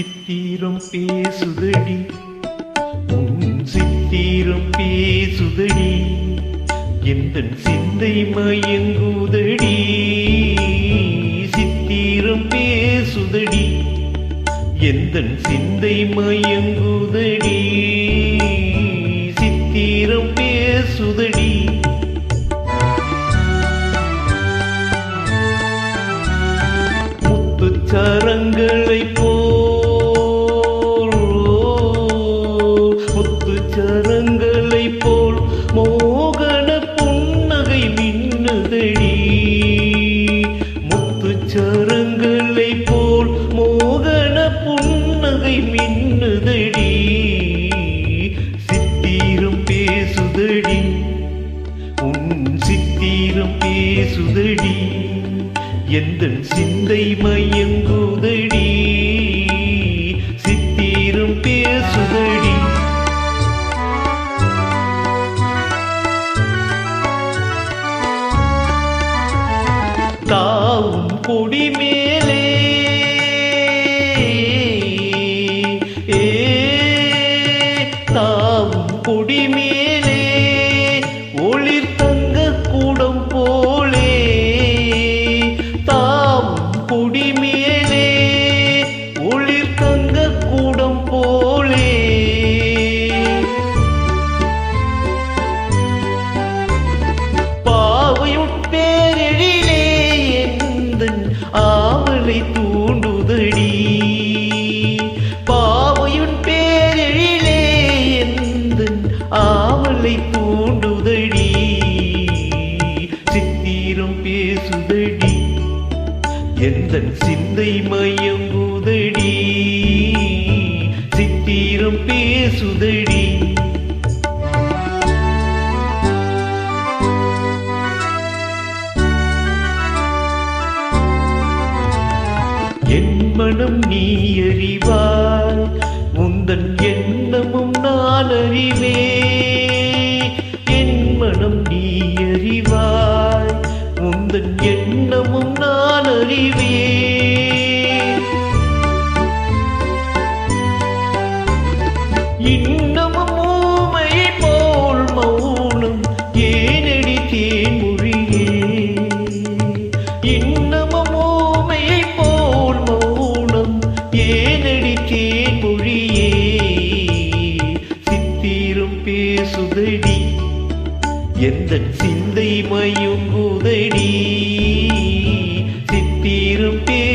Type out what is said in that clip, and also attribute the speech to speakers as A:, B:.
A: சித்தீரும் பேசுதடி. உன் சித்தீரும் பேசுதடி. எந்த சிந்தை மயங்குதடி. சித்தீரும் பேசுதடி. எந்த சிந்தை மயங்கு மின்னுதடி சித்திரம் பேசுதடி. உன் சித்திரம் பேசுதடி. எந்த சிந்தை மயங்குதடி. சித்திரம் பேசுதடி. தாவும் கொடிமே தாவும் ஆவலை பூண்டுதடி சித்திரம் பேசுதடி. எந்த சிந்தை மயங்குதடி. சித்திரம் பேசுதடி. என் மனம் நீ அறிவாய். முந்தன் எண்ணமும் நான் அறிவே தேன்மொழியே சித்திரும் பேசுதடி எந்த சிந்தை மயுங்குதடி சித்திரும் பே